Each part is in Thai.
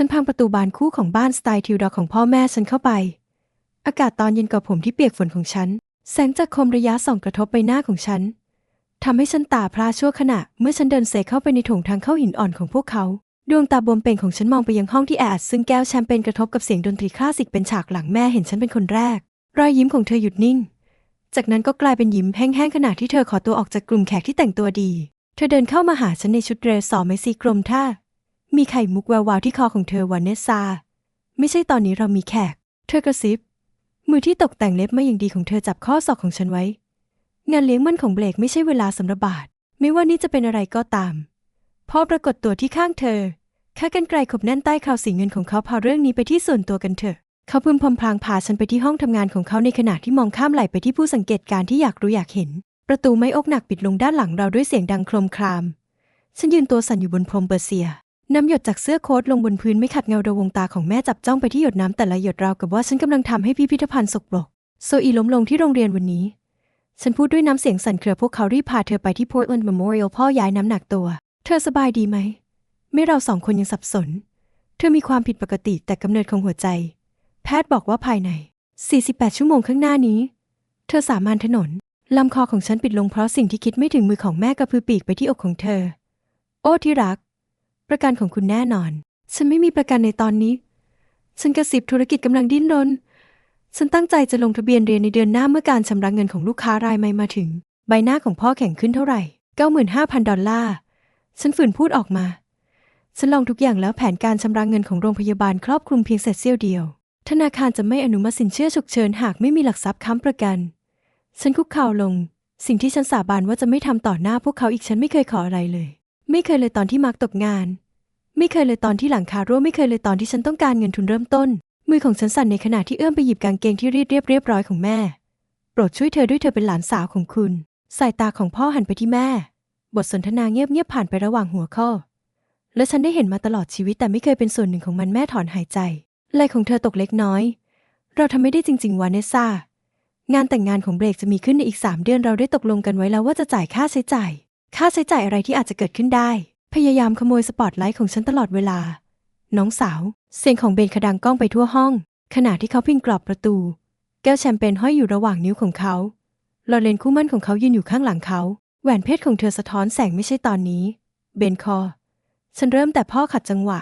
ฉันพังประตูบานคู่ของบ้านสไตล์ทิวดอของพ่อแม่ฉันเข้าไป อากาศตอนเย็นกับผมที่เปียกฝนของฉัน แสงจากคมระยะส่องกระทบใบหน้าของฉันทำให้ฉันตาพร่าชั่วขณะ เมื่อฉันเดินเซเข้าไปในถงทางเข้าหินอ่อนของพวกเขาดวงตาบวมเป่งของฉันมองไปยังห้องที่แออัดซึ่งแก้วแชมเปญกระทบกับเสียงดนตรีคลาสสิกเป็นฉากหลังแม่เห็นฉันเป็นคนแรก รอยยิ้มของเธอหยุดนิ่ง จากนั้นก็กลายเป็นยิ้มแห้งๆขณะที่เธอขอตัวออกจากกลุ่มแขกที่แต่งตัวดี เธอเดินเข้ามาหาฉันในชุดเดรสสอไม้สีกรมท่า มีไข่มุกแวววาวที่คอของเธอวานเนสซา ไม่ใช่ตอนนี้เรามีแขก เธอกระซิบ มือที่ตกแต่งเล็บมาอย่างดีของเธอจับข้อศอกของฉันไว้ งานเลี้ยงมั่นของเบลกไม่ใช่เวลาสำหรับบาท ไม่ว่านี่จะเป็นอะไรก็ตามพ่อปรากฏตัวที่ข้างเธอข้ากันไกลขบแน่นใต้คราวสีเงินของเขาพาเรื่องนี้ไปที่ส่วนตัวกันเถอะ เขาพึมพำพลางพาฉันไปที่ห้องทำงานของเขาในขณะที่มองข้ามไหลไปที่ผู้สังเกตการณ์ที่อยากรู้อยากเห็น ประตูไม้อกหนักปิดลงด้านหลังเราด้วยเสียงดังโครมคราม ฉันยืนตัวสั่นอยู่บนพรมเปอร์เซีย น้ำหยดจากเสื้อโค้ทลงบนพื้นไม่ขัดเงาระวงตาของแม่จับจ้องไปที่หยดน้ำแต่ละหยดราวกับว่าฉันกำลังทำให้พิพิธภัณฑ์สกปรกโซอีล้มลงที่โรงเรียนวันนี้ ฉันพูดด้วยน้ำเสียงสั่นเครือพวกเขารีบพาเธอไปที่ Portland Memorial พ่อย้ายน้ำหนักตัว เธอสบายดีไหม ไม่เราสองคนยังสับสน เธอมีความผิดปกติแต่กำเนิดของหัวใจ แพทย์บอกว่าภายใน 48 ชั่วโมงข้างหน้านี้ เธอสามานถนนลำคอของฉันปิดลงเพราะสิ่งที่คิดไม่ถึงมือของแม่กระพือปีกไปที่อกของเธอ โอ้ที่รัก ประกันของคุณแน่นอน ฉันไม่มีประกันในตอนนี้ ฉันกระสิบธุรกิจกำลังดิ้นรน ฉันตั้งใจจะลงทะเบียนเรียนในเดือนหน้าเมื่อการชำระเงินของลูกค้ารายใหม่มาถึง ใบหน้าของพ่อแข็งขึ้นเท่าไหร่95,000 ดอลลาร์ ฉันฝืนพูดออกมา ฉันลองทุกอย่างแล้วแผนการชำระเงินของโรงพยาบาลครอบคลุมเพียงเศษเสี้ยวเดียว ธนาคารจะไม่อนุมัติสินเชื่อฉุกเฉินหากไม่มีหลักทรัพย์ค้ำประกัน ฉันคุกเข่าลง สิ่งที่ฉันสาบานว่าจะไม่ทำต่อหน้าพวกเขาอีกฉันไม่เคยขออะไรเลย ไม่เคยเลยตอนที่มาร์กตกงาน ไม่เคยเลยตอนที่หลังคารั่วไม่เคยเลยตอนที่ฉันต้องการเงินทุนเริ่มต้น มือของฉันสั่นในขณะที่เอื้อมไปหยิบกางเกงที่รีดเรียบเรียบร้อยของแม่ โปรดช่วยเธอด้วยเธอเป็นหลานสาวของคุณ สายตาของพ่อหันไปที่แม่ บทสนทนาเงียบๆผ่านไประหว่างหัวข้อ และฉันได้เห็นมาตลอดชีวิตแต่ไม่เคยเป็นส่วนหนึ่งของมันแม่ถอนหายใจไหลของเธอตกเล็กน้อย เราทำไม่ได้จริง ๆวานเนสซางานแต่งงานของเบรกจะมีขึ้นในอีกสามเดือนเราได้ตกลงกันไว้แล้วว่าจะจ่ายค่าใช้จ่าย ค่าใช้จ่ายอะไรที่อาจจะเกิดขึ้นได้ พยายามขโมยสปอตไลท์ของฉันตลอดเวลา น้องสาว เสียงของเบนขดังก้องไปทั่วห้อง ขณะที่เขาพิงกรอบประตู แก้วแชมเปญห้อยอยู่ระหว่างนิ้วของเขาลอเรนคู่มั่นของเขายืนอยู่ข้างหลังเขาแหวนเพชรของเธอสะท้อนแสงไม่ใช่ตอนนี้ เบนคอ ฉันเริ่มแต่พ่อขัดจังหวะ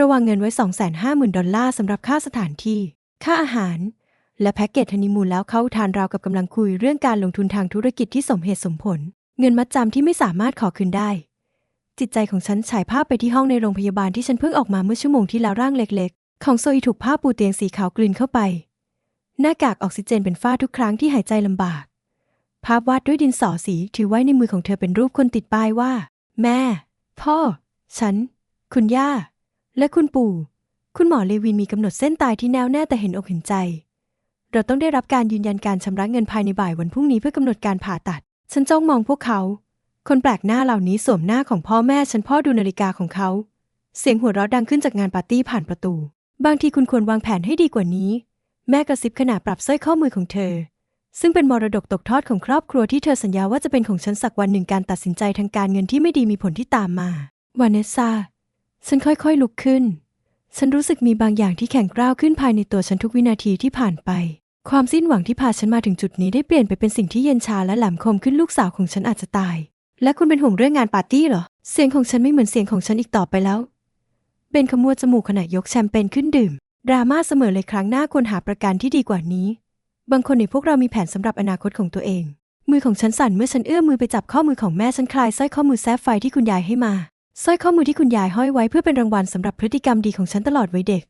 ระวางเงินไว้ 250,000 ดอลลาร์สำหรับค่าสถานที่ ค่าอาหาร และแพ็กเกจฮันนีมูนแล้วเขาทานราวกับกำลังคุยเรื่องการลงทุนทางธุรกิจที่สมเหตุสมผล เงินมัดจำที่ไม่สามารถขอคืนได้ จิตใจของฉันฉายภาพไปที่ห้องในโรงพยาบาลที่ฉันเพิ่งออกมาเมื่อชั่วโมงที่แล้วร่างเล็กๆ ของโซอีถูกผ้าปูเตียงสีขาวกลืนเข้าไป หน้ากากออกซิเจนเป็นฝ้าทุกครั้งที่หายใจลำบาก ภาพวาดด้วยดินสอสีถือไว้ในมือของเธอเป็นรูปคนติดป้ายว่า แม่ พ่อ ฉัน คุณย่า และคุณปู่ คุณหมอเลวินมีกำหนดเส้นตายที่แน่วแน่แต่เห็นอกเห็นใจเราต้องได้รับการยืนยันการชำระเงินภายในบ่ายวันพรุ่งนี้เพื่อกำหนดการผ่าตัด ฉันจ้องมองพวกเขา คนแปลกหน้าเหล่านี้สวมหน้าของพ่อแม่ฉันพ่อดูนาฬิกาของเขา เสียงหัวเราะดังขึ้นจากงานปาร์ตี้ผ่านประตู บางทีคุณควรวางแผนให้ดีกว่านี้ แม่กระซิบขณะปรับสร้อยข้อมือของเธอ ซึ่งเป็นมรดกตกทอดของครอบครัวที่เธอสัญญาว่าจะเป็นของฉันสักวันหนึ่งการตัดสินใจทางการเงินที่ไม่ดีมีผลที่ตามมาวานเนสซาฉันค่อยๆลุกขึ้น ฉันรู้สึกมีบางอย่างที่แข็งกร้าวขึ้นภายในตัวฉันทุกวินาทีที่ผ่านไป ความสิ้นหวังที่พาฉันมาถึงจุดนี้ได้เปลี่ยนไปเป็นสิ่งที่เย็นชาและแหลมคมขึ้นลูกสาวของฉันอาจจะตาย และคุณเป็นห่วงเรื่องงานปาร์ตี้เหรอ เสียงของฉันไม่เหมือนเสียงของฉันอีกต่อไปแล้ว เบนขมวดจมูกขณะยกแชมเปญขึ้นดื่ม ดราม่าเสมอเลยครั้งหน้าควรหาประกันที่ดีกว่านี้ บางคนในพวกเรามีแผนสำหรับอนาคตของตัวเอง มือของฉันสั่นเมื่อฉันเอื้อมมือไปจับข้อมือของแม่ฉันคลายสร้อยข้อมือแซฟไฟที่คุณยายให้มาสร้อยข้อมือที่คุณยายห้อยไว้เพื่อเป็นรางวัลสำหรับพฤติกรรมดีของฉันตลอดวัยเด็ก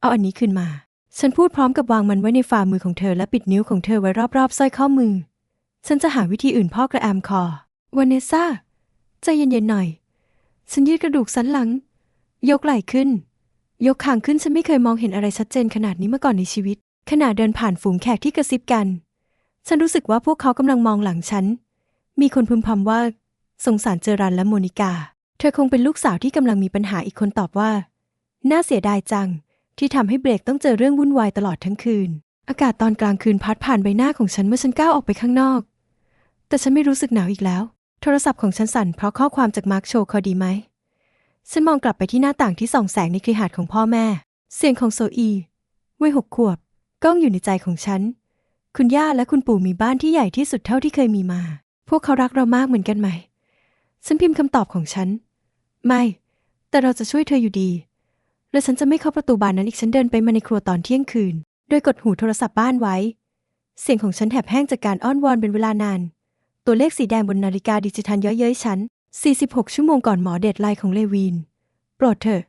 เอาอันนี้คืนมา ฉันพูดพร้อมกับวางมันไว้ในฝ่ามือของเธอและปิดนิ้วของเธอไว้รอบๆสร้อยข้อมือ ฉันจะหาวิธีอื่นพ่อกระแอมคอวานเนซ่าใจเย็นๆหน่อย ฉันยืดกระดูกสันหลัง ยกไหล่ขึ้น ยกคางขึ้นฉันไม่เคยมองเห็นอะไรชัดเจนขนาดนี้มาก่อนในชีวิต ขณะเดินผ่านฝูงแขกที่กระซิบกัน ฉันรู้สึกว่าพวกเขากำลังมองหลังฉัน มีคนพึมพำว่า สงสารเจอรันและโมนิกา เธอคงเป็นลูกสาวที่กำลังมีปัญหาอีกคนตอบว่า น่าเสียดายจัง ที่ทำให้เบรกต้องเจอเรื่องวุ่นวายตลอดทั้งคืน อากาศตอนกลางคืนพัดผ่านใบหน้าของฉันเมื่อฉันก้าวออกไปข้างนอก แต่ฉันไม่รู้สึกหนาวอีกแล้ว โทรศัพท์ของฉันสั่นเพราะข้อความจากมาร์คโชว์คอดีไหม ฉันมองกลับไปที่หน้าต่างที่ส่องแสงในคลีหาดของพ่อแม่ เสียงของโซอีวัยหกขวบก้องอยู่ในใจของฉัน คุณย่าและคุณปู่มีบ้านที่ใหญ่ที่สุดเท่าที่เคยมีมา พวกเขารักเรามากเหมือนกันไหม ฉันพิมพ์คำตอบของฉัน ไม่ แต่เราจะช่วยเธออยู่ดี และฉันจะไม่เข้าประตูบานนั้นอีกฉันเดินไปมาในครัวตอนเที่ยงคืน โดยกดหูโทรศัพท์บ้านไว้ เสียงของฉันแหบแห้งจากการอ้อนวอนเป็นเวลานาน ตัวเลขสีแดงบนนาฬิกาดิจิทัลเย้ยเย้ยฉัน 46 ชั่วโมงก่อนหมอเดทไลน์ของเลวีนโปรดเถอะ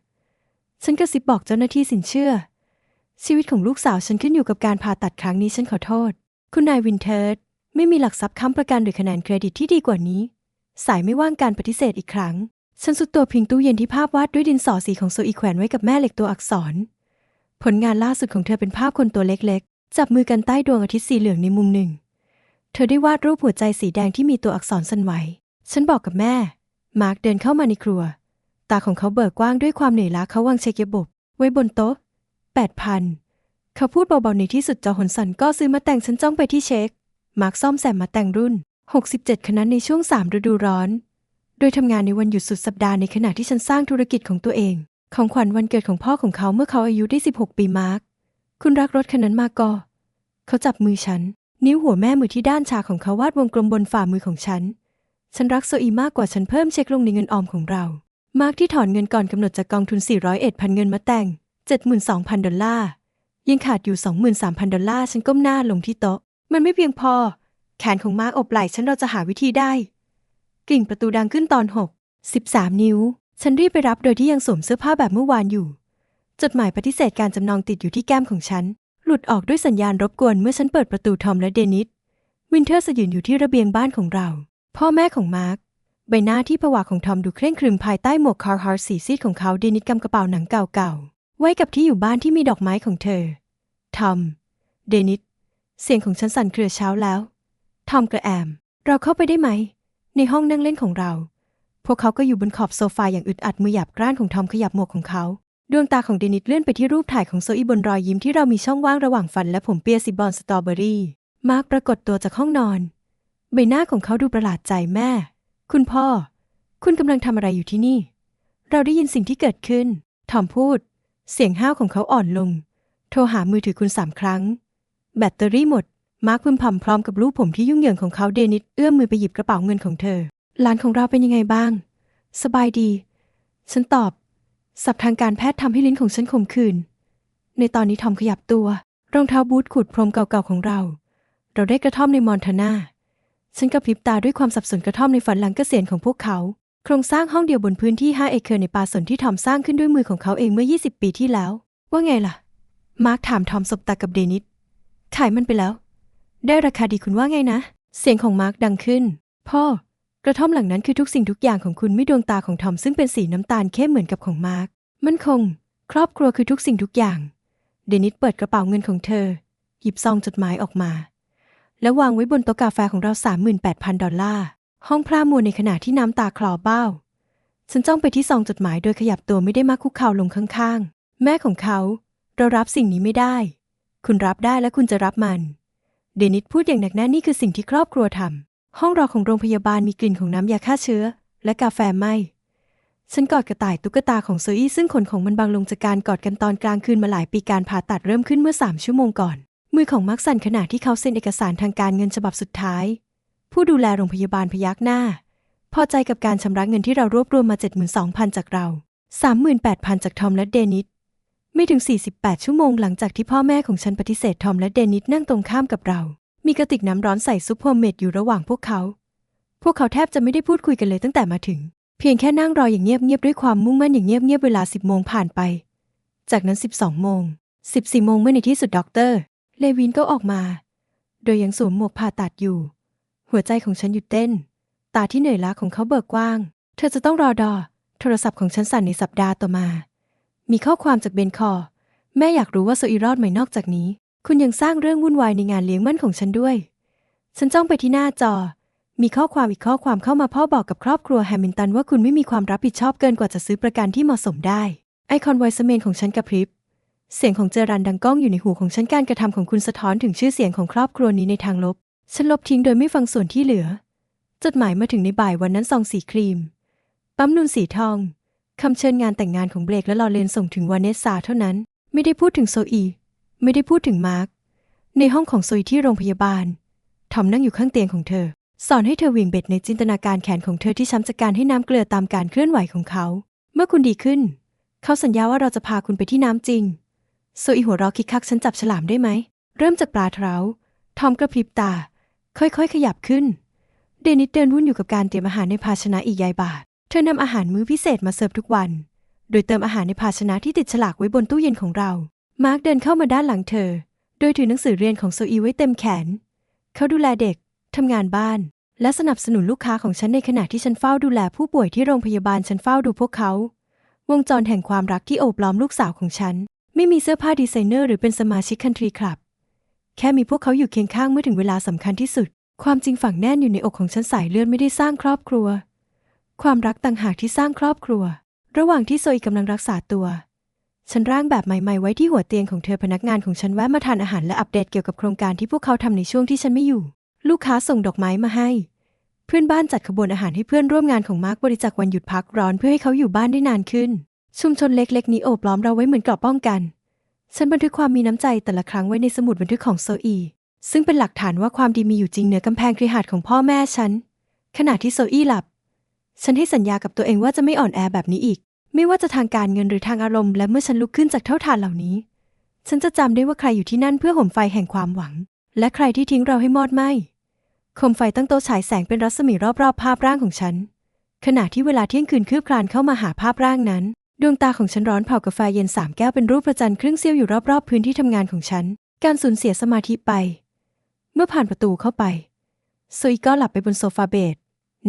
ฉันกระซิบบอกเจ้าหน้าที่สินเชื่อ ชีวิตของลูกสาวฉันขึ้นอยู่กับการผ่าตัดครั้งนี้ฉันขอโทษ คุณนายวินเทอร์ดไม่มีหลักทรัพย์ค้ำประกันหรือคะแนนเครดิตที่ดีกว่านี้ สายไม่ว่างการปฏิเสธอีกครั้ง ฉันสุดตัวพิงตู้เย็นที่ภาพวาดด้วยดินสอสีของโซอีแขวนไว้กับแม่เหล็กตัวอักษร ผลงานล่าสุดของเธอเป็นภาพคนตัวเล็กๆ จับมือกันใต้ดวงอาทิตย์สีเหลืองในมุมหนึ่ง เธอได้วาดรูปหัวใจสีแดงที่มีตัวอักษรสั่นไหว ฉันบอกกับแม่ มาร์กเดินเข้ามาในครัว ตาของเขาเบิกกว้างด้วยความเหนื่อยล้าเขาวางเช็คเยบบไว้บนโต๊ะแปดพันเขาพูดเบาๆในที่สุดจอหนสันก็ซื้อมาแต่งฉันจ้องไปที่เช็ค มาร์กซ่อมแซมมาแต่งรุ่น 67คณะในช่วง3ฤดูร้อน โดยทำงานในวันหยุดสุดสัปดาห์ในขณะที่ฉันสร้างธุรกิจของตัวเอง ของขวัญวันเกิดของพ่อของเขาเมื่อเขาอายุได้ 16 ปีมาร์กคุณรักรถคันนั้นมากก็ เขาจับมือฉัน นิ้วหัวแม่มือที่ด้านชาของเขาวาดวงกลมบนฝ่ามือของฉัน ฉันรักโซอีมากกว่าฉันเพิ่มเช็คลงในเงินออมของเรา มาร์กที่ถอนเงินก่อนกำหนดจากกองทุน 401พันเงินมาแต่ง 72,000 ดอลลาร์ยังขาดอยู่ 23,000 ดอลลาร์ฉันก้มหน้าลงที่โต๊ะ มันไม่เพียงพอ แขนของมาร์กอบไหล่ฉันเราจะหาวิธีได้ กิ่งประตูดังขึ้นตอน6 13นิ้ว ฉันรีบไปรับโดยที่ยังสวมเสื้อผ้าแบบเมื่อวานอยู่ จดหมายปฏิเสธการจำนองติดอยู่ที่แก้มของฉัน หลุดออกด้วยสัญญาณรบกวนเมื่อฉันเปิดประตูทอมและเดนิส วินเทอร์สยืนอยู่ที่ระเบียงบ้านของเรา พ่อแม่ของมาร์กใบหน้าที่ผวาของทอมดูเคร่งครึมภายใต้หมวกคาร์ฮาร์สีซีดของเขาเดนิสกำกระเป๋าหนังเก่าๆ ไว้กับที่อยู่บ้านที่มีดอกไม้ของเธอ ทอม เดนิส เสียงของฉันสั่นเครือเช้าแล้ว ทอมกระแอม เราเข้าไปได้ไหม ในห้องนั่งเล่นของเรา พวกเขาก็อยู่บนขอบโซฟาอย่างอึดอัดมือหยาบกร้านของทอมขยับหมวกของเขาดวงตาของเดนิสเลื่อนไปที่รูปถ่ายของโซอีบนรอยยิ้มที่เรามีช่องว่างระหว่างฟันและผมเปียสีบอลสตรอเบอรี่ มาร์กปรากฏตัวจากห้องนอน ใบหน้าของเขาดูประหลาดใจแม่ คุณพ่อ คุณกำลังทำอะไรอยู่ที่นี่ เราได้ยินสิ่งที่เกิดขึ้น ทอมพูด เสียงห้าวของเขาอ่อนลง โทรหามือถือคุณสามครั้ง แบตเตอรี่หมด มาร์คพึมพำพร้อมกับรูปผมที่ยุ่งเหยิงของเขาเดนิสเอื้อมมือไปหยิบกระเป๋าเงินของเธอหลานของเราเป็นยังไงบ้าง สบายดี ฉันตอบศัพท์ทางการแพทย์ทำให้ลิ้นของฉันขมขื่นในตอนนี้ทอมขยับตัว รองเท้าบูทขูดพรมเก่าๆของเรา เราได้กระท่อมในมอนทานาฉันกระพริบตาด้วยความสับสนกระท่อมในฝันหลังเกษียณของพวกเขา โครงสร้างห้องเดียวบนพื้นที่ 5 เอเคอร์ในป่าสนที่ทอมสร้างขึ้นด้วยมือของเขาเองเมื่อ 20 ปีที่แล้ว ว่าไงล่ะ มาร์คถามทอมสบตากับเดนิสขายมันไปแล้ว ได้ราคาดีคุณว่าไงนะ เสียงของมาร์คดังขึ้น พ่อ กระท่อมหลังนั้นคือทุกสิ่งทุกอย่างของคุณไม่ดวงตาของทอมซึ่งเป็นสีน้ำตาลเข้มเหมือนกับของมาร์คมั่นคง ครอบครัวคือทุกสิ่งทุกอย่าง เดนิสเปิดกระเป๋าเงินของเธอ หยิบซองจดหมายออกมา แล้ววางไว้บนโต๊ะกาแฟของเรา 38,000 ดอลลาร์ ห้องพระมัวในขณะที่น้ำตาคลอเบ้า ฉันจ้องไปที่ซองจดหมายโดยขยับตัวไม่ได้มาคุกเข่าลงข้างๆ แม่ของเขา เรารับสิ่งนี้ไม่ได้ คุณรับได้และคุณจะรับมัน เดนิสพูดอย่างหนักแน่นนี่คือสิ่งที่ครอบครัวทำห้องรอของโรงพยาบาลมีกลิ่นของน้ำยาฆ่าเชื้อ และกาแฟไหมฉันกอดกระต่ายตุ๊กตาของโซอี้ซึ่งขนของมันบางลงจากการกอดกันตอนกลางคืนมาหลายปีการผ่าตัดเริ่มขึ้นเมื่อสามชั่วโมงก่อน มือของมาร์คสันขณะที่เขาเซ็นเอกสารทางการเงินฉบับสุดท้าย ผู้ดูแลโรงพยาบาลพยักหน้า พอใจกับการชำระเงินที่เรารวบรวมมา 72,000 จากเรา 38,000 จากทอมและเดนิส ไม่ถึง 48 ชั่วโมงหลังจากที่พ่อแม่ของฉันปฏิเสธทอมและเดนิสนั่งตรงข้ามกับเรา มีกระติกน้ำร้อนใส่ซุปโฮมเมดอยู่ระหว่างพวกเขา พวกเขาแทบจะไม่ได้พูดคุยกันเลยตั้งแต่มาถึง เพียงแค่นั่งรออย่างเงียบๆด้วยความมุ่งมั่นอย่างเงียบๆเวลา 10 โมงผ่านไป จากนั้น 12 โมง 14 โมงเมื่อในที่สุดด็อกเตอร์ เลวินก็ออกมา โดยยังสวมหมวกผ่าตัดอยู่ หัวใจของฉันหยุดเต้น ตาที่เหนื่อยล้าของเขาเบิกกว้าง เธอจะต้องรอดอ โทรศัพท์ของฉันสั่นในสัปดาห์ต่อมา มีข้อความจากเบนคอร์แม่อยากรู้ว่าโซอีรอดไหมนอกจากนี้ คุณยังสร้างเรื่องวุ่นวายในงานเลี้ยงมั่นของฉันด้วย ฉันจ้องไปที่หน้าจอ มีข้อความอีกข้อความเข้ามาพ่อบอกกับครอบครัวแฮมิลตันว่าคุณไม่มีความรับผิดชอบเกินกว่าจะซื้อประกันที่เหมาะสมได้ ไอคอนไวซ์เมนของฉันกระพริบ เสียงของเจอรันดังก้องอยู่ในหูของฉันการกระทำของคุณสะท้อนถึงชื่อเสียงของครอบครัวนี้ในทางลบ ฉันลบทิ้งโดยไม่ฟังส่วนที่เหลือ จดหมายมาถึงในบ่ายวันนั้นซองสีครีม ปั๊มนูนสีทอง คำเชิญงานแต่งงานของเบลกและลอเรนส่งถึงวานเนสซาเท่านั้น ไม่ได้พูดถึงโซอี ไม่ได้พูดถึงมาร์คในห้องของโซอีที่โรงพยาบาล ทอมนั่งอยู่ข้างเตียงของเธอ สอนให้เธอเวี่ยงเบ็ดในจินตนาการแขนของเธอที่ช้ำจากการให้น้ำเกลือตามการเคลื่อนไหวของเขา เมื่อคุณดีขึ้น เขาสัญญาว่าเราจะพาคุณไปที่น้ำจริง โซอีหัวเราะคิกคักฉันจับฉลามได้ไหม เริ่มจากปลาเท้าทอมกระพริบตา ค่อยๆ ขยับขึ้น เดนิสเดินวุ่นอยู่กับการเตรียมอาหารในภาชนะอีกใหญ่บาท เธอนำอาหารมื้อพิเศษมาเสิร์ฟทุกวัน โดยเติมอาหารในภาชนะที่ติดฉลากไว้บนตู้เย็นของเรา มาร์คเดินเข้ามาด้านหลังเธอ โดยถือหนังสือเรียนของโซอีไว้เต็มแขน เขาดูแลเด็ก ทำงานบ้าน และสนับสนุนลูกค้าของฉันในขณะที่ฉันเฝ้าดูแลผู้ป่วยที่โรงพยาบาลฉันเฝ้าดูพวกเขา วงจรแห่งความรักที่โอบล้อมลูกสาวของฉัน ไม่มีเสื้อผ้าดีไซเนอร์หรือเป็นสมาชิกคันทรีคลับ แค่มีพวกเขาอยู่เคียงข้างเมื่อถึงเวลาสำคัญที่สุด ความจริงฝังแน่นอยู่ในอกของฉันสายเลือดไม่ได้สร้างครอบครัว ความรักต่างหากที่สร้างครอบครัว ระหว่างที่โซอีกำลังรักษาตัว ฉันร่างแบบใหม่ ๆ ไว้ที่หัวเตียงของเธอพนักงานของฉันแวะมาทานอาหารและอัปเดตเกี่ยวกับโครงการที่พวกเขาทำในช่วงที่ฉันไม่อยู่ ลูกค้าส่งดอกไม้มาให้ เพื่อนบ้านจัดขบวนอาหารให้เพื่อนร่วมงานของมาร์คบริจาควันหยุดพักร้อนเพื่อให้เขาอยู่บ้านได้นานขึ้น ชุมชนเล็กๆนี้โอบล้อมเราไว้เหมือนกราะป้องกัน ฉันบันทึกความมีน้ำใจแต่ละครั้งไว้ในสมุดบันทึกของโซอี ซึ่งเป็นหลักฐานว่าความดีมีอยู่จริงเหนือกำแพงคริหาสน์ของพ่อแม่ฉันขณะที่โซอี้หลับ ฉันให้สัญญากับตัวเองว่าจะไม่อ่อนแอแบบนี้อีก ไม่ว่าจะทางการเงินหรือทางอารมณ์ และเมื่อฉันลุกขึ้นจากเท่าฐานเหล่านี้ ฉันจะจำได้ว่าใครอยู่ที่นั่นเพื่อห่มไฟแห่งความหวัง และใครที่ทิ้งเราให้มอดไหม้โคมไฟตั้งโต๊ะฉายแสงเป็นรัศมีรอบๆ ภาพร่างของฉัน ขณะที่เวลาเที่ยงคืนคืบคลานเข้ามาหาภาพร่างนั้น ดวงตาของฉันร้อนเผากาแฟเย็นสามแก้วเป็นรูปประจันครึ่งเสี้ยวอยู่รอบๆพื้นที่ทำงานของฉัน การสูญเสียสมาธิไป เมื่อผ่านประตูเข้าไปซอีก็หลับไปบนโซฟาเบด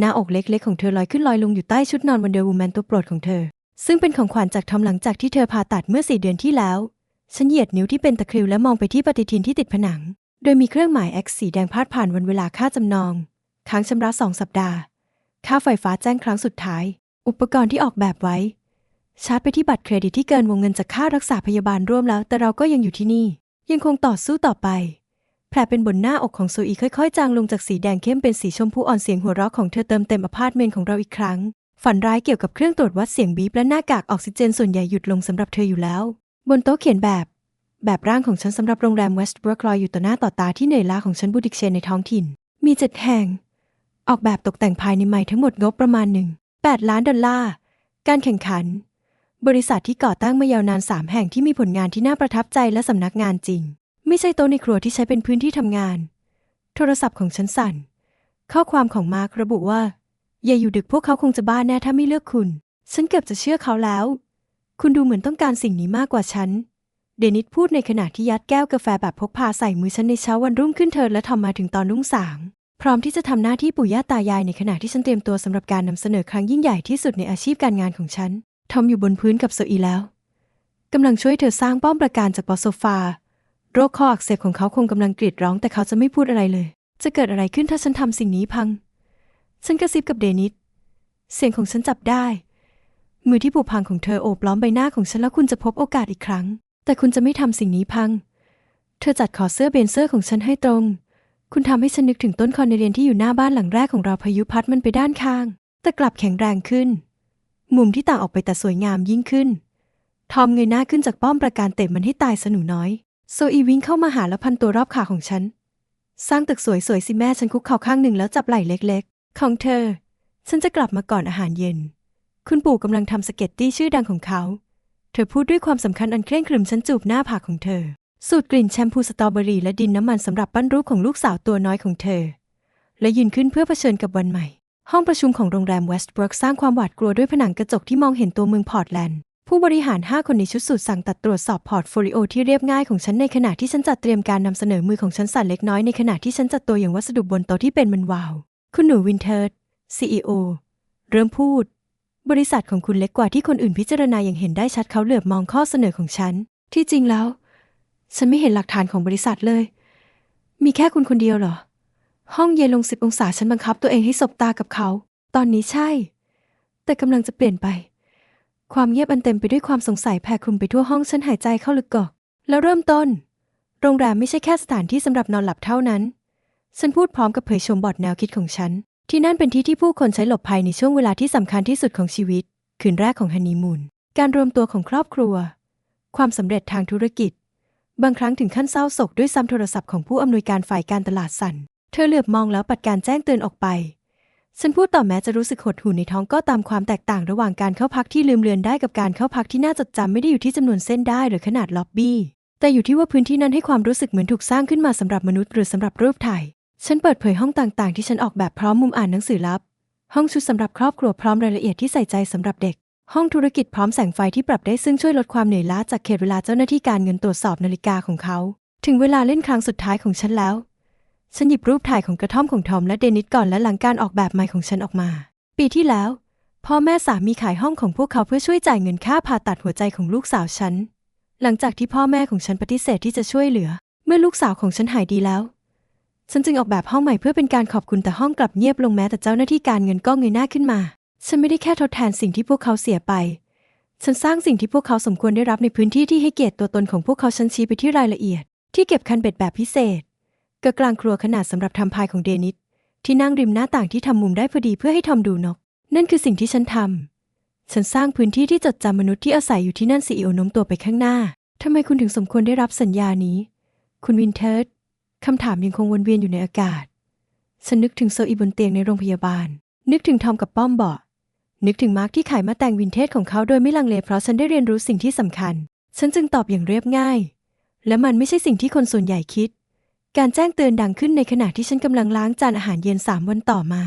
หน้าอกเล็กๆของเธอลอยขึ้นลอยลงอยู่ใต้ชุดนอนวันเดอร์วูแมนตัวโปรดของเธอ ซึ่งเป็นของขวัญจากทอมหลังจากที่เธอผ่าตัดเมื่อสี่เดือนที่แล้ว ฉันเหยียดนิ้วที่เป็นตะคริวและมองไปที่ปฏิทินที่ติดผนัง โดยมีเครื่องหมาย X สีแดงพาดผ่านวันเวลาค่าจำนอง ค้างชำระสองสัปดาห์ ค่าไฟฟ้าแจ้งครั้งสุดท้าย อุปกรณ์ที่ออกแบบไว้ ชาร์จไปที่บัตรเครดิตที่เกินวงเงินจากค่ารักษาพยาบาลร่วมแล้ว แต่เราก็ยังอยู่ที่นี่ ยังคงต่อสู้ต่อไป แผลเป็นบนหน้าอกของโซอีค่อยๆ จางลงจากสีแดงเข้มเป็นสีชมพูอ่อนเสียงหัวเราะของเธอเติมเต็มอพาร์ตเมนต์ของเราอีกครั้ง ฝันร้ายเกี่ยวกับเครื่องตรวจวัดเสียงบีบและหน้ากากออกซิเจนส่วนใหญ่หยุดลงสำหรับเธออยู่แล้ว บนโต๊ะเขียนแบบ แบบร่างของฉันสำหรับโรงแรมเวสต์บรูคลอยอยู่ต่อหน้าต่อตาที่เหนื่อยล้าของฉันบูติกเชนในท้องถิ่น มีเจ็ดแห่ง ออกแบบตกแต่งภายในใหม่ทั้งหมดงบประมาณหนึ่งแปดล้านดอลลาร์การแข่งขัน บริษัทที่ก่อตั้งมายาวนานสามแห่งที่มีผลงานที่น่าประทับใจและสำนักงานจริง ไม่ใช่โต๊ะในครัวที่ใช้เป็นพื้นที่ทำงาน โทรศัพท์ของฉันสั่น ข้อความของมาร์คระบุว่า อย่าอยู่ดึกพวกเขาคงจะบ้าแน่ถ้าไม่เลือกคุณ ฉันเกือบจะเชื่อเขาแล้ว คุณดูเหมือนต้องการสิ่งนี้มากกว่าฉัน เดนิสพูดในขณะที่ยัดแก้วกาแฟแบบพกพาใส่มือฉันในเช้าวันรุ่งขึ้นเธอและทอมมาถึงตอนรุ่งสาง พร้อมที่จะทำหน้าที่ปู่ย่าตายายในขณะที่ฉันเตรียมตัวสำหรับการนำเสนอครั้งยิ่งใหญ่ที่สุดในอาชีพการงานของฉันทอมอยู่บนพื้นกับโซอีแล้วกำลังช่วยเธอสร้างป้อมปราการจากบอโซฟา โรคคออักเสบของเขาคงกำลังกรีดร้องแต่เขาจะไม่พูดอะไรเลย จะเกิดอะไรขึ้นถ้าฉันทำสิ่งนี้พัง ฉันกระซิบกับเดนิส เสียงของฉันจับได้ มือที่ผุพังของเธอโอบล้อมใบหน้าของฉันแล้วคุณจะพบโอกาสอีกครั้ง แต่คุณจะไม่ทำสิ่งนี้พัง เธอจัดขอเสื้อเบนเซอร์ของฉันให้ตรง คุณทำให้ฉันนึกถึงต้นคอนเนเรียนที่อยู่หน้าบ้านหลังแรกของเราพายุพัดมันไปด้านข้าง แต่กลับแข็งแรงขึ้น มุมที่ต่างออกไปแต่สวยงามยิ่งขึ้น ทอมเงยหน้าขึ้นจากป้อมประการเตะมันให้ตายสนุน้อย โซอีวิ่งเข้ามาหาและพันตัวรอบขาของฉัน สร้างตึกสวยๆสิแม่ฉันคุกเข่าข้างหนึ่งแล้วจับไหล่เล็กๆ ของเธอ ฉันจะกลับมาก่อนอาหารเย็น คุณปู่กำลังทำสเก็ตตี้ชื่อดังของเขา เธอพูดด้วยความสำคัญอันเคร่งครึมฉันจูบหน้าผากของเธอ สูดกลิ่นแชมพูสตรอเบอรี่และดินน้ำมันสำหรับปั้นรูปของลูกสาวตัวน้อยของเธอ และยืนขึ้นเพื่อเผชิญกับวันใหม่ ห้องประชุมของโรงแรมเวสต์บรูคสร้างความหวาดกลัวด้วยผนังกระจกที่มองเห็นตัวเมืองพอร์ตแลนด์ ผู้บริหาร 5 คนในชุดสูทสั่งตัดตรวจสอบพอร์ตโฟลิโอที่เรียบง่ายของฉันในขณะที่ฉันจัดเตรียมการนำเสนอมือของฉันสั่นเล็กน้อยในขณะที่ฉันจัดตัวอย่างวัสดุบนโต๊ะที่เป็นมันวาว คุณหนูวินเทอร์ CEO เริ่มพูด บริษัทของคุณเล็กกว่าที่คนอื่นพิจารณาอย่างเห็นได้ชัดเขาเหลือบมองข้อเสนอของฉัน ที่จริงแล้ว ฉันไม่เห็นหลักฐานของบริษัทเลย มีแค่คุณคนเดียวเหรอ ห้องเย็นลงสิบองศาฉันบังคับตัวเองให้สบตากับเขา ตอนนี้ใช่ แต่กำลังจะเปลี่ยนไป ความเงียบอันเต็มไปด้วยความสงสัยแผ่คลุมไปทั่วห้องฉันหายใจเข้าลึกกอก แล้วเริ่มต้น โรงแรมไม่ใช่แค่สถานที่สำหรับนอนหลับเท่านั้น ฉันพูดพร้อมกับเผยชมบอดแนวคิดของฉัน ที่นั่นเป็นที่ที่ผู้คนใช้หลบภัยในช่วงเวลาที่สำคัญที่สุดของชีวิต คืนแรกของฮันนีมูนการรวมตัวของครอบครัว ความสำเร็จทางธุรกิจ บางครั้งถึงขั้นเศร้าโศกด้วยซ้ำโทรศัพท์ของผู้อำนวยการฝ่ายการตลาดสั่นเธอเหลือบมองแล้วปัดการแจ้งเตือนออกไป ฉันพูดต่อแม้จะรู้สึกหดหู่ในท้องก็ตามความแตกต่างระหว่างการเข้าพักที่ลืมเลือนได้กับการเข้าพักที่น่าจดจำไม่ได้อยู่ที่จำนวนเส้นได้หรือขนาดล็อบบี้ แต่อยู่ที่ว่าพื้นที่นั้นให้ความรู้สึกเหมือนถูกสร้างขึ้นมาสำหรับมนุษย์หรือสำหรับรูปถ่าย ฉันเปิดเผยห้องต่างๆ ที่ฉันออกแบบพร้อมมุมอ่านหนังสือลับ ห้องชุดสำหรับครอบครัวพร้อมรายละเอียดที่ใส่ใจสำหรับเด็ก ห้องธุรกิจพร้อมแสงไฟที่ปรับได้ซึ่งช่วยลดความเหนื่อยล้าจากเขตเวลาเจ้าหน้าที่การเงินตรวจสอบนาฬิกาของเขา ถึงเวลาเล่นครั้งสุดท้ายของฉันแล้ว ฉันหยิบรูปถ่ายของกระท่อมของทอมและเดนิสก่อนและหลังการออกแบบใหม่ของฉันออกมา ปีที่แล้ว พ่อแม่สามีขายห้องของพวกเขาเพื่อช่วยจ่ายเงินค่าผ่าตัดหัวใจของลูกสาวฉัน หลังจากที่พ่อแม่ของฉันปฏิเสธที่จะช่วยเหลือ เมื่อลูกสาวของฉันหายดีแล้ว ฉันจึงออกแบบห้องใหม่เพื่อเป็นการขอบคุณแต่ห้องกลับเงียบลงแม้แต่เจ้าหน้าที่การเงินก็เงยหน้าขึ้นมา ฉันไม่ได้แค่ทดแทนสิ่งที่พวกเขาเสียไป ฉันสร้างสิ่งที่พวกเขาสมควรได้รับในพื้นที่ที่ให้เกียรติตัวตนของพวกเขาฉันชี้ไปที่รายละเอียด ที่เก็บคันเบ็ดแบบพิเศษ กระกลางครัวขนาดสำหรับทำพายของเดนิสที่นั่งริมหน้าต่างที่ทำมุมได้พอดีเพื่อให้ทอมดูนก นั่นคือสิ่งที่ฉันทำฉันสร้างพื้นที่ที่จดจำมนุษย์ที่อาศัยอยู่ที่นั่นซีอีโอน้มตัวไปข้างหน้าทำไมคุณถึงสมควรได้รับสัญญานี้ คุณวินเทอร์คำถามยังคงวนเวียนอยู่ในอากาศ ฉันนึกถึงโซอีบนเตียงในโรงพยาบาล นึกถึงทอมกับป้อมเบาะนึกถึงมาร์คที่ขายมาแต่งวินเทจของเขาโดยไม่ลังเลเพราะฉันได้เรียนรู้สิ่งที่สำคัญ ฉันจึงตอบอย่างเรียบง่าย และมันไม่ใช่สิ่งที่คนส่วนใหญ่คิด การแจ้งเตือนดังขึ้นในขณะที่ฉันกำลังล้างจานอาหารเย็นสามวันต่อมา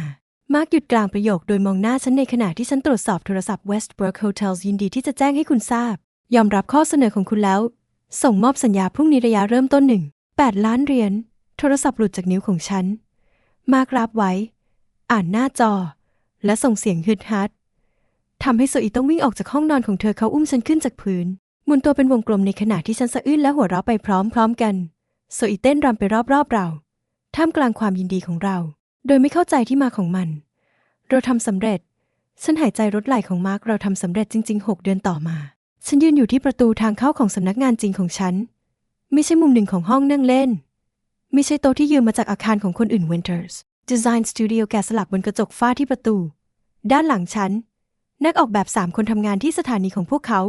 มาร์คหยุดกลางประโยคโดยมองหน้าฉันในขณะที่ฉันตรวจสอบโทรศัพท์ Westbrook Hotels ยินดีที่จะแจ้งให้คุณทราบ ยอมรับข้อเสนอของคุณแล้ว ส่งมอบสัญญาพรุ่งนี้ระยะเริ่มต้นหนึ่งแปดล้านเหรียญ โทรศัพท์หลุดจากนิ้วของฉัน มาร์ครับไว้ อ่านหน้าจอ และส่งเสียงฮึดฮัดทำให้โซอีต้องวิ่งออกจากห้องนอนของเธอเขาอุ้มฉันขึ้นจากพื้นหมุนตัวเป็นวงกลมในขณะที่ฉันสะอื้นและหัวเราะไปพร้อมๆกัน โซอีเต้นรำไปรอบๆเรา ท่ามกลางความยินดีของเรา โดยไม่เข้าใจที่มาของมัน เราทำสำเร็จ ฉันหายใจรถไหลของมาร์กเราทำสำเร็จจริง ๆ 6 เดือนต่อมา ฉันยืนอยู่ที่ประตูทางเข้าของสำนักงานจริงของฉัน ไม่ใช่มุมหนึ่งของห้องนั่งเล่น ไม่ใช่โต๊ะที่ยืมมาจากอาคารของคนอื่น Winters Design Studio แกะสลักบนกระจกฝ้าที่ประตู ด้านหลังฉัน นักออกแบบ3คนทำงานที่สถานีของพวกเขา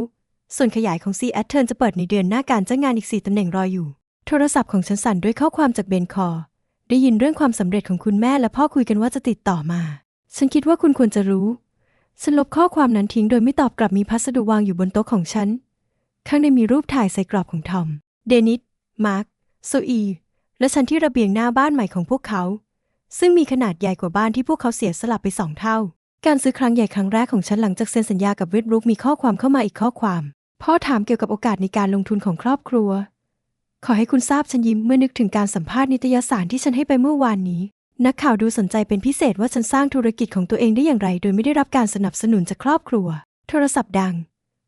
ส่วนขยายของ C a t t u r n จะเปิดในเดือนหน้าการจ้างงานอีก4ตำแหน่งรออยู่ โทรศัพท์ของฉันสั่นด้วยข้อความจากเบนคอร์ ได้ยินเรื่องความสำเร็จของคุณแม่และพ่อคุยกันว่าจะติดต่อมา ฉันคิดว่าคุณควรจะรู้ ฉันลบข้อความนั้นทิ้งโดยไม่ตอบกลับมีพัสดุวางอยู่บนโต๊ะของฉัน ข้างในมีรูปถ่ายใส่กรอบของทอม เดนิส มาร์คโซอี และฉันที่ระเบียงหน้าบ้านใหม่ของพวกเขา ซึ่งมีขนาดใหญ่กว่าบ้านที่พวกเขาเสียสลับไปสองเท่า การซื้อครั้งใหญ่ครั้งแรกของฉันหลังจากเซ็นสัญญากับเวดบรุกมีข้อความเข้ามาอีกข้อความ พ่อถามเกี่ยวกับโอกาสในการลงทุนของครอบครัว ขอให้คุณทราบฉันยิ้มเมื่อนึกถึงการสัมภาษณ์นิตยสารที่ฉันให้ไปเมื่อวานนี้ นักข่าวดูสนใจเป็นพิเศษว่าฉันสร้างธุรกิจของตัวเองได้อย่างไร โดยไม่ได้รับการสนับสนุนจากครอบครัว โทรศัพท์ดัง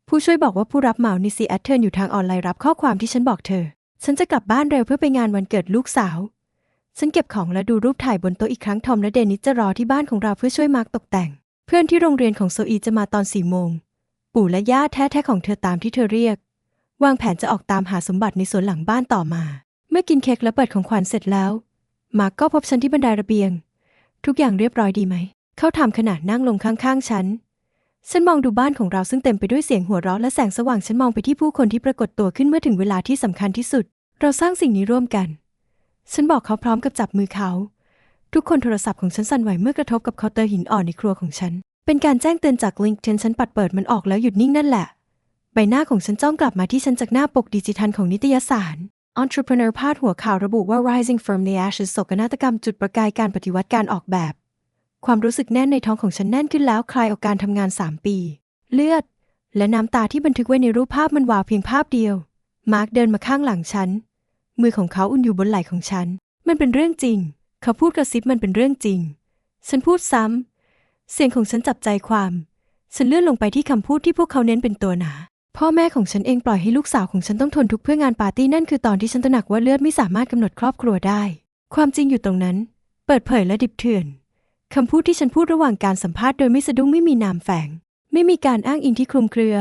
ผู้ช่วยบอกว่าผู้รับเหมาในซีแอตเทิร์นอยู่ทางออนไลน์รับข้อความที่ฉันบอกเธอ ฉันจะกลับบ้านเร็วเพื่อไปงานวันเกิดลูกสาว ฉันเก็บของและดูรูปถ่ายบนโต๊ะอีกครั้งทอมและเดนิสจะรอที่บ้านของเราเพื่อช่วยมาร์กตกแต่ง เพื่อนที่โรงเรียนของโซอีจะมาตอนสี่โมง ปู่และย่าแท้ๆของเธอตามที่เธอเรียก วางแผนจะออกตามหาสมบัติในสวนหลังบ้านต่อมา เมื่อกินเค้กและเปิดของขวัญเสร็จแล้ว มาร์กก็พบฉันที่บันไดระเบียง ทุกอย่างเรียบร้อยดีไหม เขาถามขณะนั่งลงข้างๆฉัน ฉันมองดูบ้านของเราซึ่งเต็มไปด้วยเสียงหัวเราะและแสงสว่างฉันมองไปที่ผู้คนที่ปรากฏตัวขึ้นเมื่อถึงเวลาที่สำคัญที่สุด เราสร้างสิ่งนี้ร่วมกัน ฉันบอกเขาพร้อมกับจับมือเขา ทุกคนโทรศัพท์ของฉันสั่นไหวเมื่อกระทบกับเคาน์เตอร์หินอ่อนในครัวของฉัน เป็นการแจ้งเตือนจากลิงก์เทนฉันปัดเปิดมันออกแล้วหยุดนิ่งนั่นแหละ ใบหน้าของฉันจ้องกลับมาที่ฉันจากหน้าปกดิจิทัลของนิตยสาร Entrepreneur พาดหัวข่าวระบุว่า Rising from the Ashes โศกนาฏกรรมจุดประกายการปฏิวัติการออกแบบ ความรู้สึกแน่นในท้องของฉันแน่นขึ้นแล้วคลายออกการทำงาน 3 ปี เลือด และน้ำตาที่บันทึกไว้ในรูปภาพมันวาวเพียงภาพเดียว มาร์คเดินมาข้างหลังฉัน มือของเขาอุ่นอยู่บนไหล่ของฉัน มันเป็นเรื่องจริง เขาพูดกระซิบมันเป็นเรื่องจริง ฉันพูดซ้ำเสียงของฉันจับใจความ ฉันเลื่อนลงไปที่คำพูดที่พวกเขาเน้นเป็นตัวหนา พ่อแม่ของฉันเองปล่อยให้ลูกสาวของฉันต้องทนทุกข์เพื่องานปาร์ตี้นั่นคือตอนที่ฉันตระหนักว่าเลือดไม่สามารถกำหนดครอบครัวได้ ความจริงอยู่ตรงนั้น เปิดเผยและดิบเถื่อนคำพูดที่ฉันพูดระหว่างการสัมภาษณ์โดยไม่สะดุ้งไม่มีนามแฝง ไม่มีการอ้างอิงที่คลุมเครือ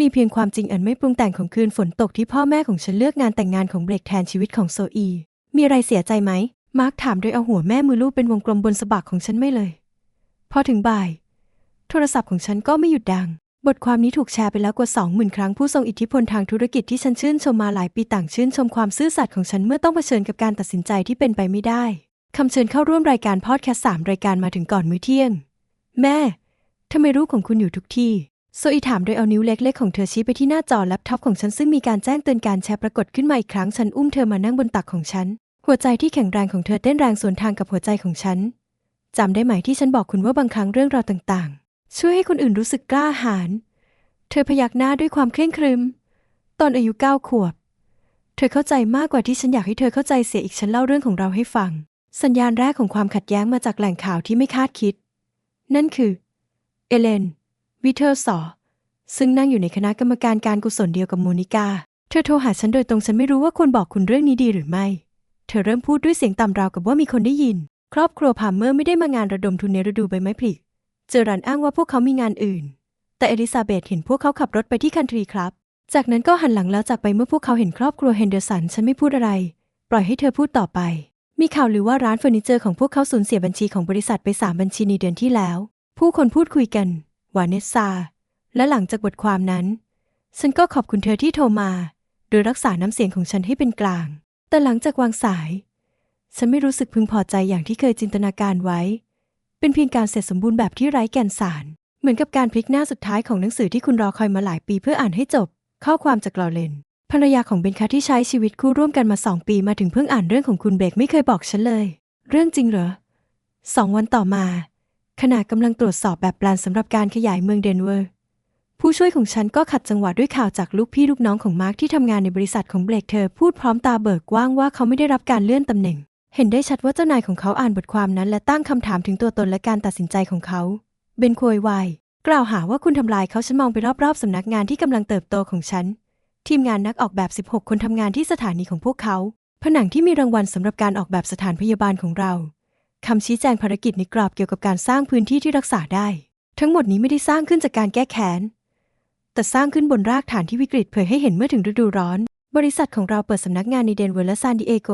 มีเพียงความจริงอันไม่ปรุงแต่งของคืนฝนตกที่พ่อแม่ของฉันเลือกงานแต่งงานของเบรกแทนชีวิตของโซอี มีอะไรเสียใจไหม มาร์คถามโดยเอาหัวแม่มือลูบเป็นวงกลมบนสะบักของฉันไม่เลย พอถึงบ่าย โทรศัพท์ของฉันก็ไม่หยุดดัง บทความนี้ถูกแชร์ไปแล้วกว่า 20,000 ครั้งผู้ทรงอิทธิพลทางธุรกิจที่ฉันชื่นชมมาหลายปีต่างชื่นชมความซื่อสัตย์ของฉันเมื่อต้องเผชิญกับการตัดสินใจที่เป็นไปไม่ได้ คำเชิญเข้าร่วมรายการพอดแคสต์สามรายการมาถึงก่อนมื้อเที่ยง แม่ทำไมรูปของคุณอยู่ทุกที่ โซอีถามโดยเอานิ้วเล็กๆของเธอชี้ไปที่หน้าจอแล็ปท็อปของฉันซึ่งมีการแจ้งเตือนการแชร์ปรากฏขึ้นมาอีกครั้งฉันอุ้มเธอมานั่งบนตักของฉัน หัวใจที่แข็งแรงของเธอเต้นแรงสวนทางกับหัวใจของฉันจำได้ไหมที่ฉันบอกคุณว่าบางครั้งเรื่องราวต่างๆ ช่วยให้คนอื่นรู้สึกกล้าหาญเธอพยักหน้าด้วยความเคร่งครึม ตอนอายุเก้าขวบ เธอเข้าใจมากกว่าที่ฉันอยากให้เธอเข้าใจเสียอีกฉันเล่าเรื่องของเราให้ฟัง สัญญาณแรกของความขัดแย้งมาจากแหล่งข่าวที่ไม่คาดคิด นั่นคือ เอเลน วิเทอร์สอ ซึ่งนั่งอยู่ในคณะกรรมการการกุศลเดียวกับโมนิกา เธอโทรหาฉันโดยตรงฉันไม่รู้ว่าควรบอกคุณเรื่องนี้ดีหรือไม่ เธอเริ่มพูดด้วยเสียงต่ำราวกับว่ามีคนได้ยิน ครอบครัวพามเมอร์ไม่ได้มางานระดมทุนในฤดูใบไม้ผลิ เจอรันอ้างว่าพวกเขามีงานอื่น แต่เอลิซาเบธเห็นพวกเขาขับรถไปที่คันทรีครับ จากนั้นก็หันหลังแล้วจากไปเมื่อพวกเขาเห็นครอบครัวเฮนเดอร์สัน ฉันไม่พูดอะไร ปล่อยให้เธอพูดต่อไป มีข่าวหรือว่าร้านเฟอร์นิเจอร์ของพวกเขาสูญเสียบัญชีของบริษัทไปสามบัญชีในเดือนที่แล้ว ผู้คนพูดคุยกัน วาเนสซา และหลังจากบทความนั้น ฉันก็ขอบคุณเธอที่โทรมา โดยรักษาน้ำเสียงของฉันให้เป็นกลาง แต่หลังจากวางสาย ฉันไม่รู้สึกพึงพอใจอย่างที่เคยจินตนาการไว้ เป็นเพียงการเสร็จสมบูรณ์แบบที่ไร้แก่นสาร เหมือนกับการพลิกหน้าสุดท้ายของหนังสือที่คุณรอคอยมาหลายปีเพื่ออ่านให้จบ ข้อความจากลอเรนภรรยาของเบนคาที่ใช้ชีวิตคู่ร่วมกันมาสองปีมาถึงเพิ่งอ่านเรื่องของคุณเบรกไม่เคยบอกฉันเลย เรื่องจริงเหรอสองวันต่อมา ขณะกำลังตรวจสอบแบบแปลนสำหรับการขยายเมืองเดนเวอร์ ผู้ช่วยของฉันก็ขัดจังหวะด้วยข่าวจากลูกพี่ลูกน้องของมาร์คที่ทำงานในบริษัทของเบรกเธอพูดพร้อมตาเบิกกว้างว่าเขาไม่ได้รับการเลื่อนตำแหน่ง เห็นได้ชัดว่าเจ้านายของเขาอ่านบทความนั้น และตั้งคำถามถึงตัวตนและการตัดสินใจของเขา เบนโคยวายกล่าวหาว่าคุณทำลายเขาฉันมองไปรอบๆสำนักงานที่กำลังเติบโตของฉัน ทีมงานนักออกแบบ 16 คนทำงานที่สถานีของพวกเขา ผนังที่มีรางวัลสำหรับการออกแบบสถานพยาบาลของเราคำชี้แจงภารกิจในกรอบเกี่ยวกับการสร้างพื้นที่ที่รักษาได้ ทั้งหมดนี้ไม่ได้สร้างขึ้นจากการแก้แค้น แต่สร้างขึ้นบนรากฐานที่วิกฤตเผยให้เห็นเมื่อถึงฤดูร้อน บริษัทของเราเปิดสำนักงานในเดนเวอร์และซานดิเอโก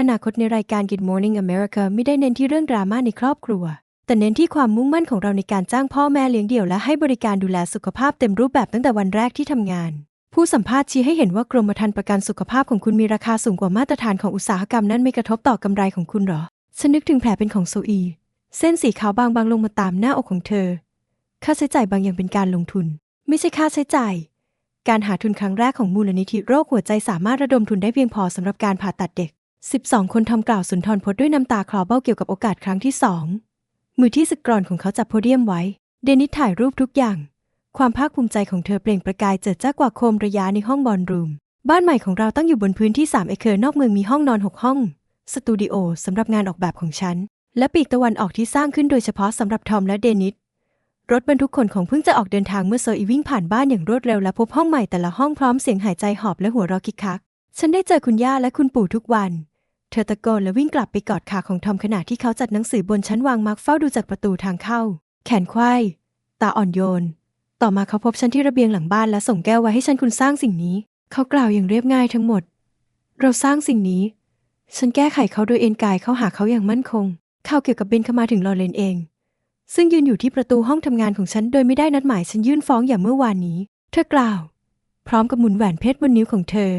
อนาคตในรายการ Good Morning America ไม่ได้เน้นที่เรื่องดราม่าในครอบครัว แต่เน้นที่ความมุ่งมั่นของเราในการจ้างพ่อแม่เลี้ยงเดี่ยวและให้บริการดูแลสุขภาพเต็มรูปแบบตั้งแต่วันแรกที่ทำงาน ผู้สัมภาษณ์ชี้ให้เห็นว่ากรมธรรม์ประกันสุขภาพของคุณมีราคาสูงกว่ามาตรฐานของอุตสาหกรรมนั้นไม่กระทบต่อกำไรของคุณหรอฉันนึกถึงแผลเป็นของโซอี เส้นสีขาวบางๆลงมาตามหน้าอกของเธอ ค่าใช้จ่ายบางอย่างเป็นการลงทุน ไม่ใช่ค่าใช้จ่าย การหาทุนครั้งแรกของมูลนิธิโรคหัวใจสามารถระดมทุนได้เพียงพอสำหรับการผ่าตัดเด็ก 12 คนทำกล่าวสุนทรพจน์ด้วยน้ำตาคลอเบ้าเกี่ยวกับโอกาสครั้งที่สองมือที่สึกกรอนของเขาจับโพเดียมไว้ เดนิสถ่ายรูปทุกอย่าง ความภาคภูมิใจของเธอเปล่งประกายเจิดจ้ากว่าโคมระยะในห้องบอลรูม บ้านใหม่ของเราตั้งอยู่บนพื้นที่ 3 เอเคอร์นอกเมืองมีห้องนอน 6 ห้อง สตูดิโอสำหรับงานออกแบบของฉัน และปีกตะวันออกที่สร้างขึ้นโดยเฉพาะสำหรับทอมและเดนิสรถบรรทุกคนของเพิ่งจะออกเดินทางเมื่อโซอีวิ่งผ่านบ้านอย่างรวดเร็วและพบห้องใหม่แต่ละห้องพร้อมเสียงหายใจหอบและหัวเราะคิกคัก ฉันได้เจอคุณย่าและคุณปู่ทุกวัน ธอตะโกนและวิ่งกลับไปกอดขาของทอมขณะที่เขาจัดหนังสือบนชั้นวางมาร์กเฝ้าดูจากประตูทางเข้า แขนควายตาอ่อนโยน ต่อมาเขาพบฉันที่ระเบียงหลังบ้านและส่งแก้วไว้ให้ฉันคุณสร้างสิ่งนี้ เขากล่าวอย่างเรียบง่ายทั้งหมด เราสร้างสิ่งนี้ ฉันแก้ไขเขาโดยเอ็นกายเข้าหาเขาอย่างมั่นคง เขาเกี่ยวกับเบนเข้ามาถึงลอเรนเอง ซึ่งยืนอยู่ที่ประตูห้องทำงานของฉันโดยไม่ได้นัดหมายฉันยื่นฟ้องอย่างเมื่อวานนี้ เธอกล่าว พร้อมกับหมุนแหวนเพชรบนนิ้วของเธอ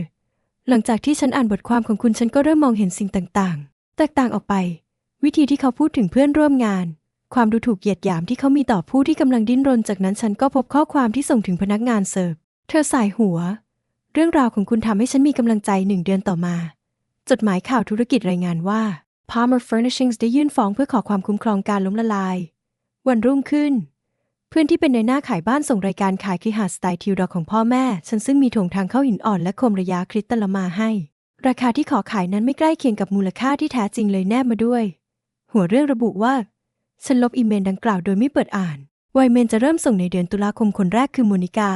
หลังจากที่ฉันอ่านบทความของคุณฉันก็เริ่มมองเห็นสิ่งต่างๆ แตกต่างออกไป วิธีที่เขาพูดถึงเพื่อนร่วมงาน ความดูถูกเหยียดหยามที่เขามีต่อผู้ที่กำลังดิ้นรน จากนั้นฉันก็พบข้อความที่ส่งถึงพนักงานเสิร์ฟ เธอสายหัว เรื่องราวของคุณทำให้ฉันมีกำลังใจหนึ่งเดือนต่อมา จดหมายข่าวธุรกิจรายงานว่า Palmer Furnishings ได้ยื่นฟ้องเพื่อขอความคุ้มครองการล้มละลาย วันรุ่งขึ้น เพื่อนที่เป็นในหน้าขายบ้านส่งรายการขายคฤหาสน์สไตล์ทิวดอร์ของพ่อแม่ ฉันซึ่งมีถงทางเข้าหินอ่อนและคมระยะคริสตัลมาให้ ราคาที่ขอขายนั้นไม่ใกล้เคียงกับมูลค่าที่แท้จริงเลยแนบมาด้วย หัวเรื่องระบุว่า ฉันลบอีเมลดังกล่าวโดยไม่เปิดอ่านไวเมนจะเริ่มส่งในเดือนตุลาคมคนแรกคือโมนิกา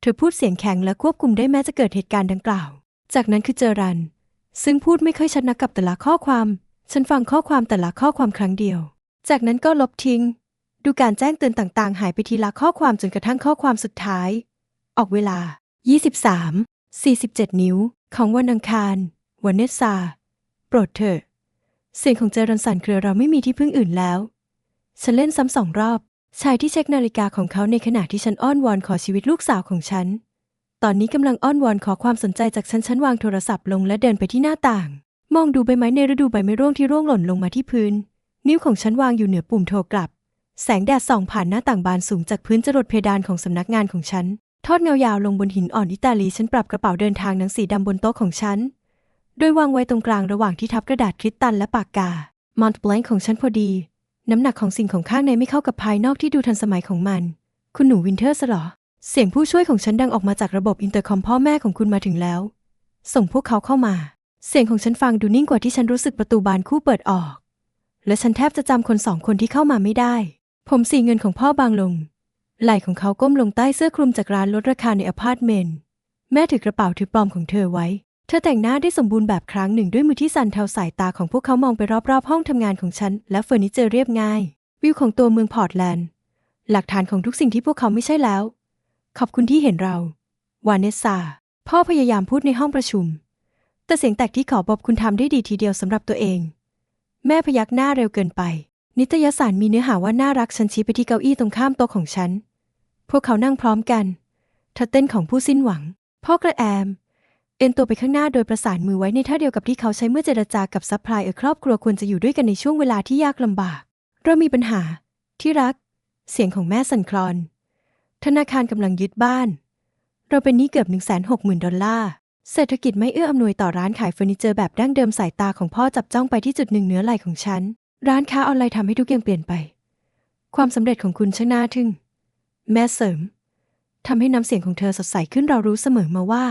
เธอพูดเสียงแข็งและควบคุมได้แม้จะเกิดเหตุการณ์ดังกล่าว จากนั้นคือเจอรัน ซึ่งพูดไม่ค่อยชัดนักกับแต่ละข้อความ ฉันฟังข้อความแต่ละข้อความครั้งเดียว จากนั้นก็ลบทิ้ง ดูการแจ้งเตือนต่างๆ หายไปทีละข้อความจนกระทั่งข้อความสุดท้าย ออกเวลา 23 47 นิ้ว ของวันอังคารวันเนสซาโปรดเถอะ เสียงของเจรันสันเครือเราไม่มีที่พึ่งอื่นแล้ว ฉันเล่นซ้ำสองรอบ ชายที่เช็คนาฬิกาของเขาในขณะที่ฉันอ้อนวอนขอชีวิตลูกสาวของฉัน ตอนนี้กำลังอ้อนวอนขอความสนใจจากฉัน ฉันวางโทรศัพท์ลงและเดินไปที่หน้าต่าง มองดูใบไม้ในฤดูใบไม้ร่วงที่ร่วงหล่นลงมาที่พื้น นิ้วของฉันวางอยู่เหนือปุ่มโทรกลับ แสงแดดส่องผ่านหน้าต่างบานสูงจากพื้นจรดเพดานของสำนักงานของฉัน ทอดเงายาวลงบนหินอ่อนอิตาลี ฉันปรับกระเป๋าเดินทางหนังสีดำบนโต๊ะของฉัน โดยวางไว้ตรงกลางระหว่างที่ทับกระดาษคริสตัลและปากกา มอนต์แบลงของฉันพอดี น้ำหนักของสิ่งของข้างในไม่เข้ากับภายนอกที่ดูทันสมัยของมัน คุณหนูวินเทอร์สหรอ เสียงผู้ช่วยของฉันดังออกมาจากระบบอินเตอร์คอมพ่อแม่ของคุณมาถึงแล้ว ส่งพวกเขาเข้ามา เสียงของฉันฟังดูนิ่งกว่าที่ฉันรู้สึกประตูบานคู่เปิดออก และฉันแทบจะจำคนสองคนที่เข้ามาไม่ได้ ผมสีเงินของพ่อบางลง ไหล่ของเขาก้มลงใต้เสื้อคลุมจากร้านลดราคาในอพาร์ตเมนต์ แม่ถือกระเป๋าถือปลอมของเธอไว้ เธอแต่งหน้าได้สมบูรณ์แบบครั้งหนึ่งด้วยมือที่สั่นเทาสายตาของพวกเขามองไปรอบๆ ห้องทำงานของฉัน และเฟอร์นิเจอร์เรียบง่าย วิวของตัวเมืองพอร์ตแลนด์ หลักฐานของทุกสิ่งที่พวกเขาไม่ใช่แล้ว ขอบคุณที่เห็นเรา วานเนสซา พ่อพยายามพูดในห้องประชุม แต่เสียงแตกที่ขอบอกคุณทำได้ดีทีเดียวสำหรับตัวเอง แม่พยักหน้าเร็วเกินไป นิตยสารมีเนื้อหาว่าน่ารักฉันชี้ไปที่เก้าอี้ตรงข้ามโต๊ะของฉัน พวกเขานั่งพร้อมกันเธอเต้นของผู้สิ้นหวัง พ่อกระแอม เอ็นตัวไปข้างหน้าโดยประสานมือไว้ในท่าเดียวกับที่เขาใช้เมื่อเจรจากับซัพพลายเออร์ครอบครัวควรจะอยู่ด้วยกันในช่วงเวลาที่ยากลำบาก เรามีปัญหา ที่รัก เสียงของแม่สั่นคลอน ธนาคารกำลังยึดบ้าน เราเป็นหนี้เกือบ1 6 0 0 0 0ดอลลาร์เศรษฐกิจไม่เอื้ออำนวยต่อร้านขายเฟอร์นิเจอร์แบบดั้งเดิมสายตาของพ่อจับจ้องไปที่จุดหนึ่งเหนือไหล่ของฉัน ร้านค้าออนไลน์ทำให้ทุกอย่างเปลี่ยนไป ความสำเร็จของคุณช่างน่าทึ่ง แม่เสริมทำให้น้ำเสียงของเธอสดใสขึ้นเรารู้เสมอมาว่า